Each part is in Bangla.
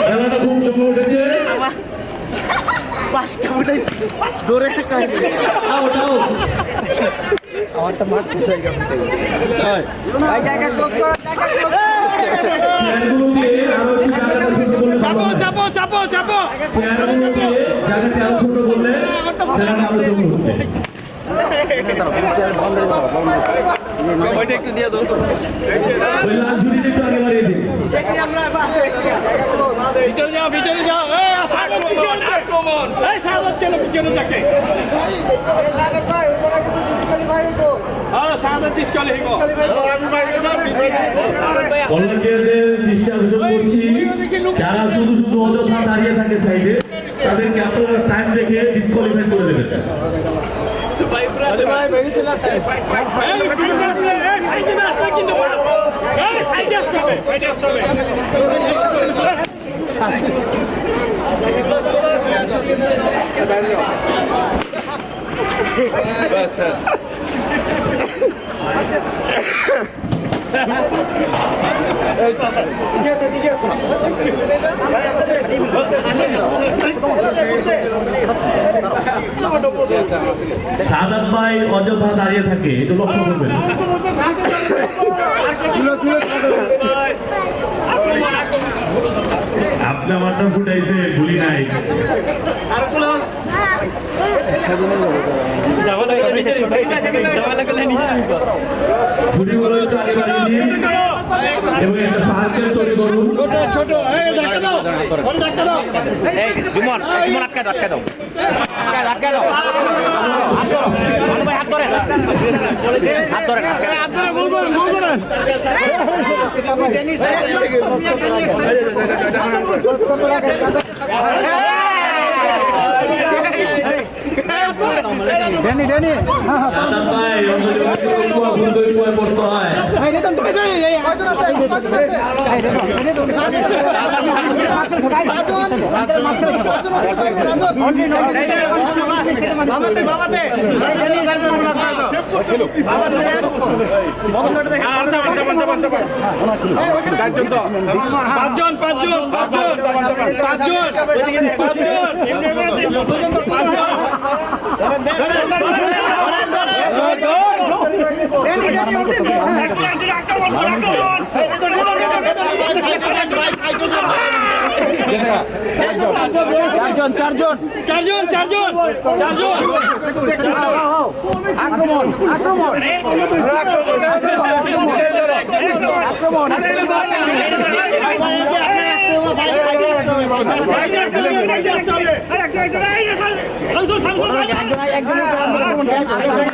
খেলাটা খুব জমে উঠেছে পাঁচটা উঠাইছি দৌড়ে আউট আউট ভাই জায়গা ক্লোজ করো জায়গা ক্লোজ। চাপো চাপো চাপো দিয়ে জায়গাটা আরও ছোট করলে খেলাটা আরও জমে উঠবে ওইটা একটু দিয়ে দাও ভিতরে যাও ভিতরে যাও যারা শুধু শুধু অযথা দাঁড়িয়ে থাকে সাইডে তাদেরকে আপনারা টাইম দেখে ডিসকোয়ালিফাই করে দেবেন। এই সাদাত ভাই অযথা দাঁড়িয়ে থাকে এটা লক্ষ্য করবেন। আপনি আমারটা ফুটাইছে ভুলি নাই। ছুটিগুলো আগে বাড়িয়ে দিন এবং একটা সাহায্যের তৈরি করুন জুমন জুমন আটকে দাও আটকে দাও আটকে দাও হাত ধরেন হাত ধরেন হাত ধরে গোল করেন গোল করেন ড্যানি ড্যানি হ্যাঁ হ্যাঁ পাঁচজন পাঁচজন পাঁচজন পাঁচজন পাঁচজন চারজন চারজন চারজন চারজন চারজন আক্রমণ আক্রমণ আক্রমণ কয়জন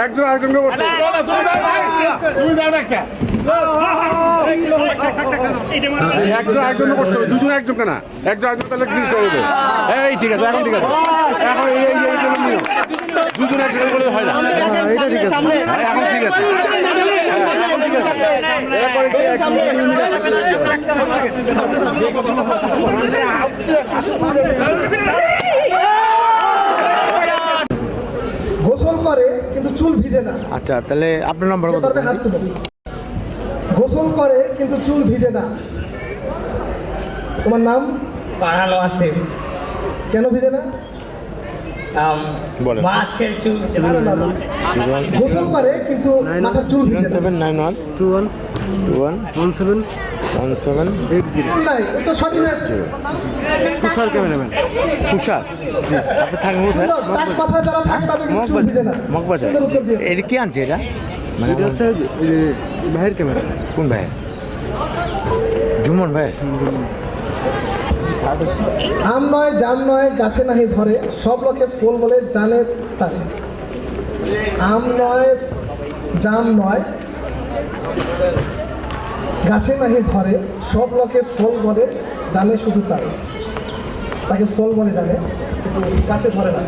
একজন আরেকজনকে করতে মানে একজন আরেকজনকে করতে হবে দুজন একজনকে না একজন আরেকজন তাহলে জিনিসটা হবে এই ঠিক আছে এখন ঠিক আছে এখন এই। দুজন একজন করলে হয় না এটা ঠিক আছে হ্যাঁ, এখন ঠিক আছে গোসল করে কিন্তু চুল ভিজে না। আচ্ছা তাহলে আপনার নম্বর কে পারবে হাত তুলো। গোসল করে কিন্তু চুল ভিজে না। তোমার নাম? পাড়ালো আছে কেন ভিজে না? মাছের চুল না, না, না, না। গোসল করে কিন্তু মাথার চুল ভিজে না seven nine one. Two one. Two one. One seven. One seven. Eight zero. চুল নাই? ও তো সঠিক হয়েছে তুষার ক্যামেরাম্যান। তুষার? আপনি থাকেন কোথায়? সুন্দর টাক মাথায় যারা থাকে তাদের কিন্তু চুল ভিজে না। মগবাজার। সুন্দর উত্তর দিও। এটা কি আনছে এটা? মানে হচ্ছে ভাইয়ের ক্যামেরা। কোন ভাইয়ের জুমন ভাই? আম নয় জাম নয় গাছে নাহি ধরে, সব লোকে ফুল বলে জানে তারে আম নয় জাম নয় গাছে নাহি ধরে, সব লোকে ফল বলে জানে শুধু তারে তাকে ফল বলে জানে, কিন্তু গাছে ধরে না।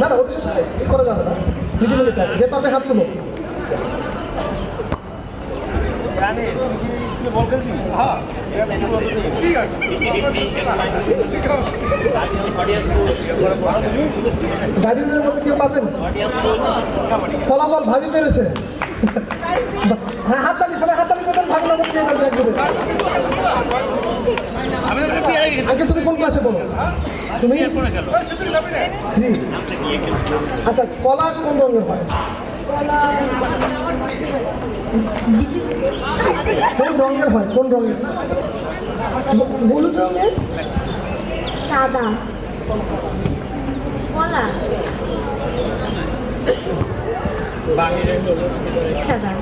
না না, ওদের সাথে করা যাবে না। নিজে নিজে যে পাবে হাত তুলো। গাড়ির মধ্যে কেউ পাবেন? ফলাফল ভাবি পেরেছে। হ্যাঁ হাততালি সবাই হাততালি করতেন ভাবনার মধ্যে কে পারবে একজনের আগে তুমি কোন ক্লাসে পড়ো? তুমি? থ্রি আচ্ছা কলা কোন রঙের হয়? কোন রঙের হয়? কোন রঙের? হলুদ রঙের? সাদা। কলা। সাদা।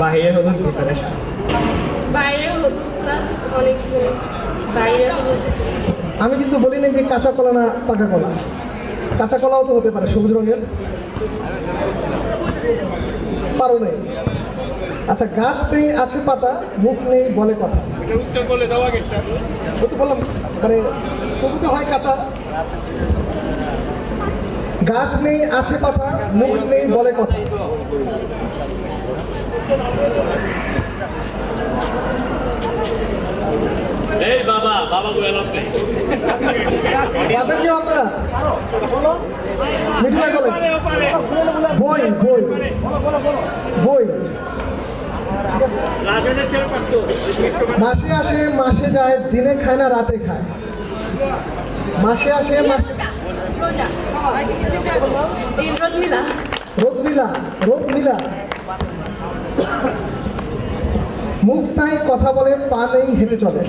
বাহিরে হলুদ ভিতরে বাইরে হলুদ প্লাস অনেক বাইরে আমি কিন্তু বলি নাই যে কাঁচা কলা না পাকা কলা। কাঁচা কলাও তো হতে পারে সবুজ রঙের। পারো নেই। আচ্ছা গাছ নেই আছে পাতা মুখ নেই বলে কথা। উত্তর বলে দাও আগে ও তো বললাম মানে সবুজ হয় কাঁচা। গাছ নেই আছে পাতা মুখ নেই বলে কথা। এই বাবা বাবা গুলো লাভ পাবেন কেউ আপনারা। মিঠু ভাই বই বই। বই। মাসে আসে মাসে যায় দিনে খায় না রাতে খায়। মাসে আসে মাসে রোজা দিন মিলা রোদ মিলা রোদ মিলা মুখ নাই কথা বলে পা নেই হেঁটে চলে।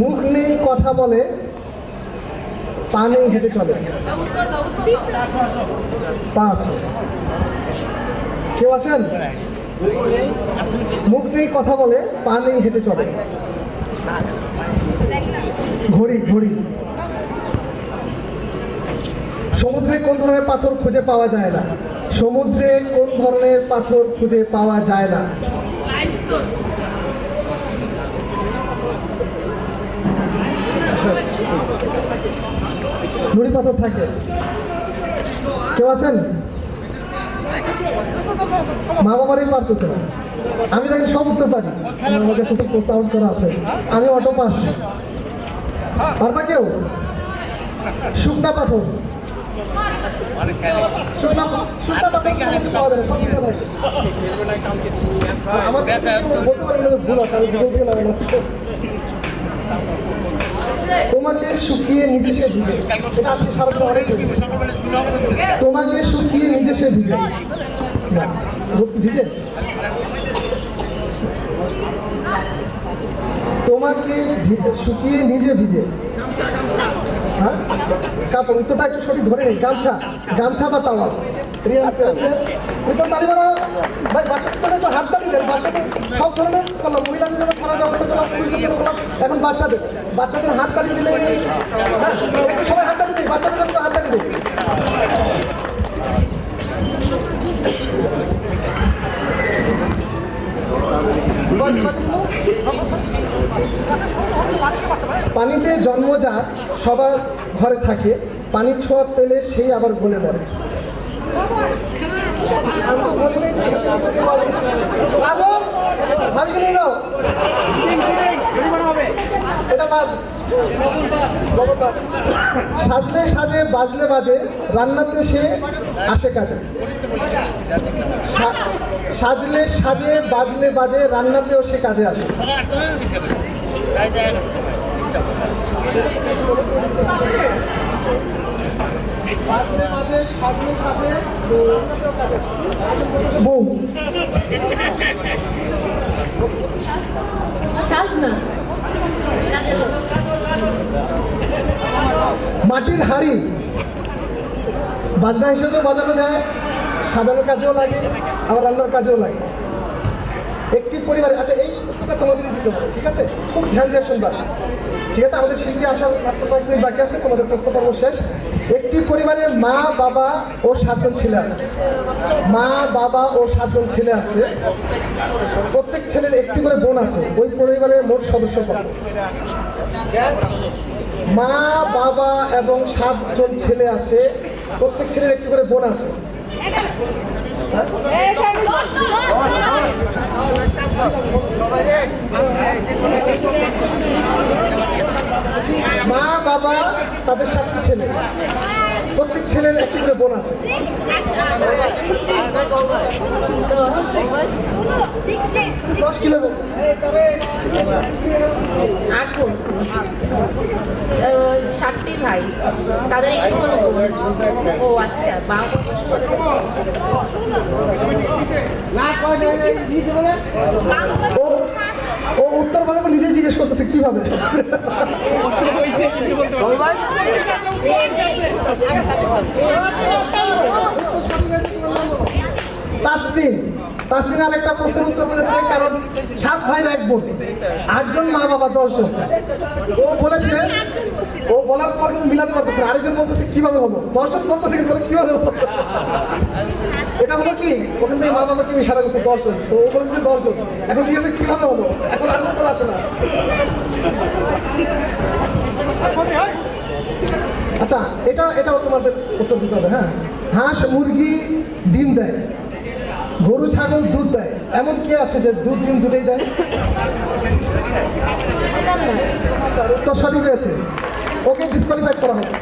মুখ নেই কথা বলে পা নেই হেঁটে চলে। পা আছে। কেউ আছেন? মুখ দিয়ে কথা বলে, পা নেই হেঁটে চলে। ঘড়ি ঘড়ি। সমুদ্রে কোন ধরনের পাথর খুঁজে পাওয়া যায় না? সমুদ্রে কোন ধরনের পাথর খুঁজে পাওয়া যায় না? নুড়ি পাথর থাকে। কেউ আছেন? মা পারতেছে না আমি তাকে সব উঠতে পারি। আমার কাছে তো প্রস্তাব করা আছে। আমি অটো পাস। পারবা কেউ? শুকনা পাথর। আমার বলতে যে ভুল আছে, আমি থেকে লাগানো তোমাকে শুকিয়ে নিজে সে ভিজে। এটা সারাদিন অনেক তোমাকে শুকিয়ে নিজে ভিজে। তোমাকে শুকিয়ে নিজে ভিজে। হ্যাঁ? কাপড়, উত্তরটা একটু সঠিক ধরে নেই। গামছা গামছা বা বাড়া ভাই জন্য হাত তালি দেন। বাচ্চাদের সব ধরনের করলাম মহিলাদের জন্য খারাপ ব্যবস্থা করলাম পুরুষদের জন্য বাচ্চাদের বাচ্চাদের হাত তালি দিলে একটু সবাই হাত তালি দিই বাচ্চাদের একটু হাত তালি দিই। পানিতে জন্মজাত সবার ঘরে থাকে পানির ছোঁয়া পেলে সেই আবার গলে মরে। বলে। রাজু, নিয়ে যাও। এটা বাদ। বাবা বাদ। সাজলে সাজে, বাজলে বাজে, রান্নাতে সে আসে কাজে। সাজলে সাজে, বাজলে বাজে, রান্নাতেও সে কাজে আসে। বউ চাস না কাজে লোক মাটির হাড়ি। বাজনা হিসেবে বাজানো যায় সাধারণ কাজেও লাগে, আবার রান্নার কাজেও লাগে। একটি পরিবারে আচ্ছা এই তোমাদের দিতে হবে, ঠিক আছে? খুব ধ্যান দিয়ে শুনবা। ঠিক আছে, আমাদের শিল্পী আসার মাত্র কয়েক মিনিট বাকি আছে, তোমাদের প্রশ্ন পর্ব শেষ। একটি পরিবারের মা, বাবা ও সাতজন ছেলে আছে। মা, বাবা ও সাতজন ছেলে আছে। প্রত্যেক ছেলের একটি করে বোন আছে। ওই পরিবারের মোট সদস্য মা, বাবা এবং সাতজন ছেলে আছে। প্রত্যেক ছেলের একটি করে বোন আছে। মা বাবা তাদের সাথে ছেলে। প্রত্যেক ছেলের একটি করে বোন আছে। দশ কিলো আট বলছি সাতটি ভাই। তাদের একটু করে বোন। ও আচ্ছা বাবা ও উত্তর বলে নিজেই জিজ্ঞেস করতেছে কীভাবে? তাসলিম তাসলিম আরেকটা প্রশ্নের উত্তর বলেছে কারণ সাত ভাই এক বোন আটজন মা বাবা দশজন। ও বলেছে ও বলার পর কিন্তু মিলাতে পারতেছে না। আরেকজন বলতেছে কীভাবে হলো? দশজন বলতেছে কিন্তু কীভাবে হলো? এটা হলো কি? ওখান থেকে মা বাবাকে সারা করছে দশজন তো ও বলেছে দশজন এখন ঠিক আছে, কীভাবে হলো? এখন আর উত্তর আসে না। আচ্ছা এটা, এটাও তোমাদের উত্তর দিতে হবে হ্যাঁ? হাঁস, মুরগি, ডিম দেয়। গরু, ছাগল, দুধ দেয়। এমন কে আছে যে দুধ, ডিম দুটোই দেয়? উত্তর সঠিক হয়েছে। ওকে ডিসকোয়ালিফাইড করা হবে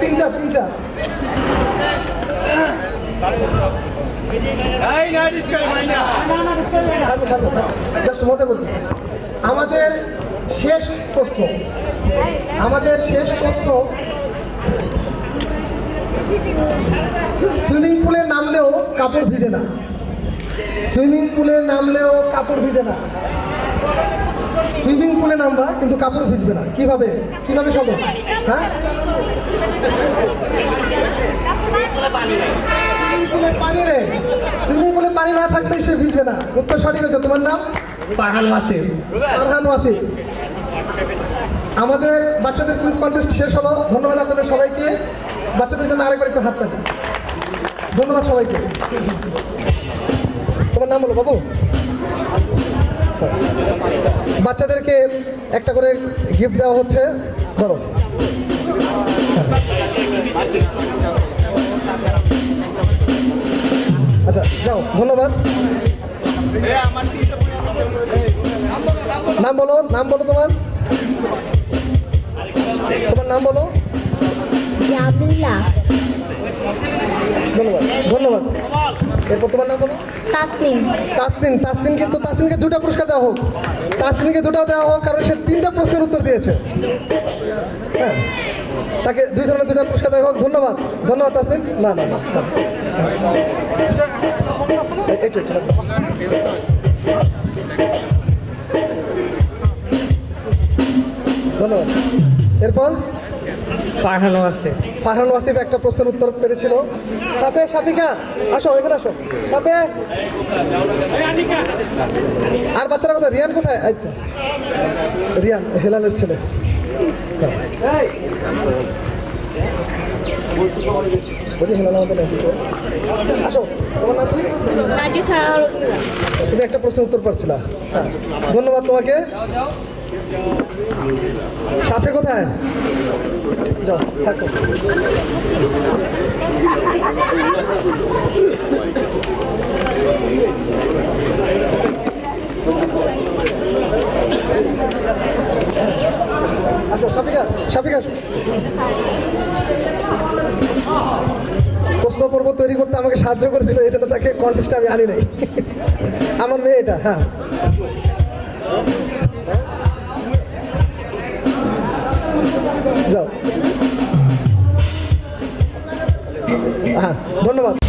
তিনটা তিনটা। আমাদের শেষ প্রশ্ন। আমাদের শেষ প্রশ্ন। সুইমিং পুলে নামলেও কাপড় ভিজে না। সুইমিং পুলে নামলেও কাপড় ভিজে না। সুইমিং পুলে নামবা, কিন্তু কাপড় ভিজবে না। কীভাবে? কীভাবে সম্ভব? হ্যাঁ? পুলে পানি নেই সুইমিং পুলে পানি না থাকলে সে ভিজবে না। উত্তর সঠিক হয়েছে। তোমার নাম? ফারহান ওয়াসিফ আমাদের বাচ্চাদের কুইজ কন্টেস্ট শেষ হলো। ধন্যবাদ আপনাদের সবাইকে। বাচ্চাদের জন্য আরেকবার একটু হাত তালি। ধন্যবাদ সবাইকে। তোমার নাম বলো বাবু। বাচ্চাদেরকে একটা করে গিফট দেওয়া হচ্ছে। ধরো। আচ্ছা যাও ধন্যবাদ। নাম বলো নাম বলো তোমার। তোমার নাম বলো। জামিলা। ধন্যবাদ ধন্যবাদ। এরপর তোমার নাম বলো। তাসলিম তাসনিন তাসনিন কিন্তু তাসনিনকে দুটা পুরস্কার দেওয়া হোক। তাসনিনকে দুটো দেওয়া হোক কারণ সে তিনটা প্রশ্নের উত্তর দিয়েছে। হ্যাঁ। তাকে দুই ধরনের দুটা পুরস্কার দেওয়া হোক। ধন্যবাদ। ধন্যবাদ তাসনিন না না। একটু ধন্যবাদ। এরপর? পাঠানো আছে ফারহান ওয়াসিফ একটা প্রশ্নের উত্তর পেরেছিল। সাফে সাফিকা আসো এখানে আসো। সাফে। আর বাচ্চারা কোথায়? রিয়ান কোথায়? রিয়ান হেলালের ছেলে। বলছি হেলাল আমাদের নাকি আসো তোমার নাম কি? তুমি একটা প্রশ্নের উত্তর পারছিলা হ্যাঁ ধন্যবাদ তোমাকে। সাপে কোথায়? যাও থাকো আসো সাফিকা সাফিকা আসো প্রশ্ন পর্ব তৈরি করতে আমাকে সাহায্য করেছিল, এই জন্য তাকে কন্টেস্টে আমি আনি নাই। আমার মেয়ে এটা হ্যাঁ। যাও। হ্যাঁ ধন্যবাদ।